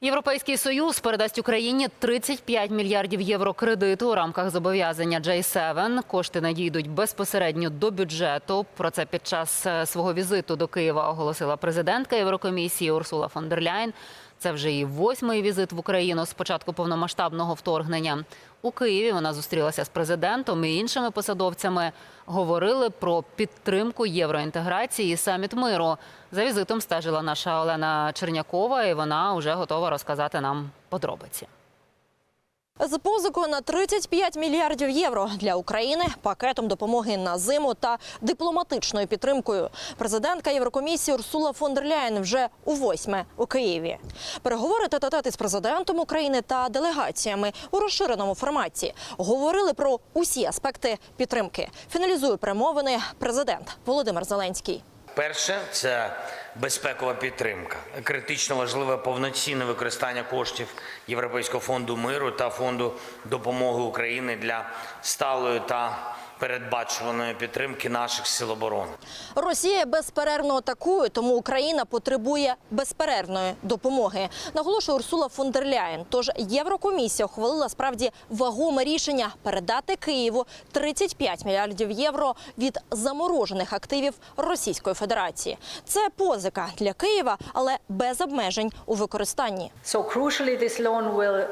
Європейський союз передасть Україні 35 мільярдів євро кредиту у рамках зобов'язання J7. Кошти надійдуть безпосередньо до бюджету. Про це під час е, свого візиту до Києва оголосила президентка Єврокомісії Урсула фон дер Ляйн. Це вже її восьмий візит в Україну з початку повномасштабного вторгнення. У Києві вона зустрілася з президентом і іншими посадовцями. Говорили про підтримку євроінтеграції і саміт миру. За візитом стежила наша Олена Чернякова, і вона вже готова розказати нам подробиці. З позикою на 35 мільярдів євро для України, пакетом допомоги на зиму та дипломатичною підтримкою. Президентка Єврокомісії Урсула фон дер Ляєн вже у восьме у Києві. Переговори тет-а-тет із президентом України та делегаціями у розширеному форматі говорили про усі аспекти підтримки. Фіналізує перемовини президент Володимир Зеленський. Перше це безпекова підтримка, критично важливе повноцінне використання коштів Європейського фонду миру та фонду допомоги України для сталої та передбачуваної підтримки наших сил оборони. Росія безперервно атакує, тому Україна потребує безперервної допомоги. Наголошує Урсула фон дер Ляєн. Тож Єврокомісія ухвалила справді вагоме рішення передати Києву 35 мільярдів євро від заморожених активів Російської Федерації. Це позика для Києва, але без обмежень у використанні.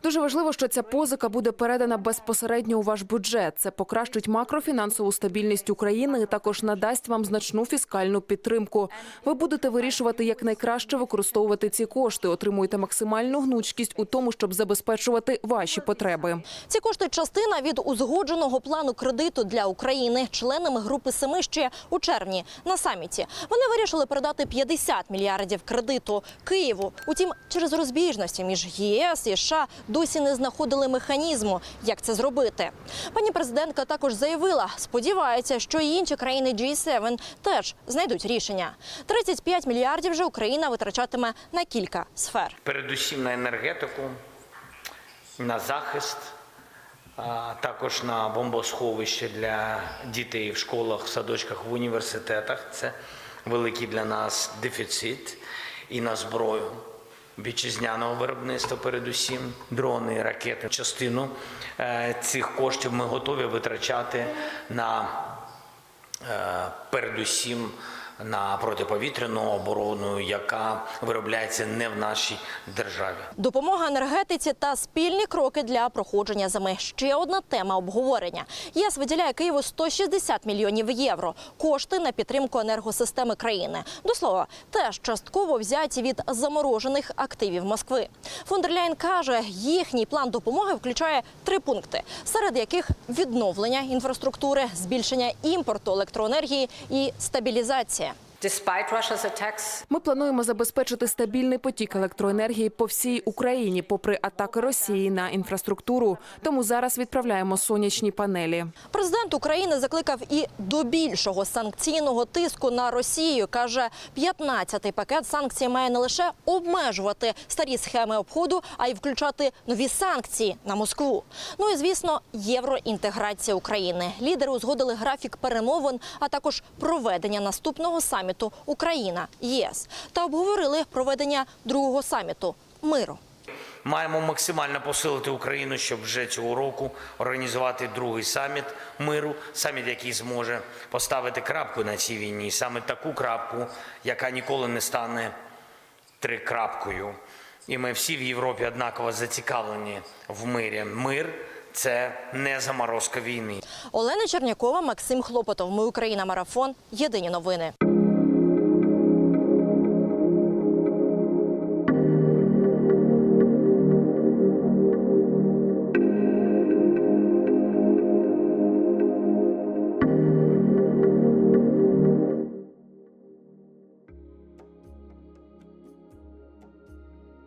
Дуже важливо, що ця позика буде передана безпосередньо у ваш бюджет. Це покращить макрофінансову стабільність України також надасть вам значну фіскальну підтримку. Ви будете вирішувати, як найкраще використовувати ці кошти, отримуєте максимальну гнучкість у тому, щоб забезпечувати ваші потреби. Ці кошти частина від узгодженого плану кредиту для України членами групи семи ще у червні на саміті. Вони вирішили передати 50 мільярдів кредиту Києву. Утім, через розбіжності між ЄС і США досі не знаходили механізму, як це зробити. Пані президентка також заявила, сподівається, що і інші країни G7 теж знайдуть рішення. 35 мільярдів же Україна витрачатиме на кілька сфер. Передусім на енергетику, на захист, а також на бомбосховище для дітей в школах, в садочках, в університетах. Це великий для нас дефіцит і на зброю. Вітчизняного виробництва, передусім, дрони, ракети. Частину е, цих коштів ми готові витрачати на е, передусім на протиповітряну оборону, яка виробляється не в нашій державі. Допомога енергетиці та спільні кроки для проходження зими. Ще одна тема обговорення. ЄС виділяє Києву 160 мільйонів євро. Кошти на підтримку енергосистеми країни. До слова, теж частково взяті від заморожених активів Москви. Фон дер Ляйн каже, їхній план допомоги включає три пункти, серед яких відновлення інфраструктури, збільшення імпорту електроенергії і стабілізація. Despite Russia's attacks Ми плануємо забезпечити стабільний потік електроенергії по всій Україні, попри атаки Росії на інфраструктуру. Тому зараз відправляємо сонячні панелі. Президент України закликав і до більшого санкційного тиску на Росію. каже, 15-й пакет санкцій має не лише обмежувати старі схеми обходу, а й включати нові санкції на Москву. Ну і звісно, євроінтеграція України. Лідери узгодили графік перемовин, а також проведення наступного саміту Україна ЄС та обговорили проведення другого саміту миру. Маємо максимально посилити Україну, щоб вже цього року організувати другий саміт миру, саміт, який зможе поставити крапку на цій війні, саме таку крапку, яка ніколи не стане трикрапкою. І ми всі в Європі однаково зацікавлені в мирі. Мир це не заморозка війни. Олена Чернякова, Максим Хлопотов. Ми Україна. Марафон. Єдині новини.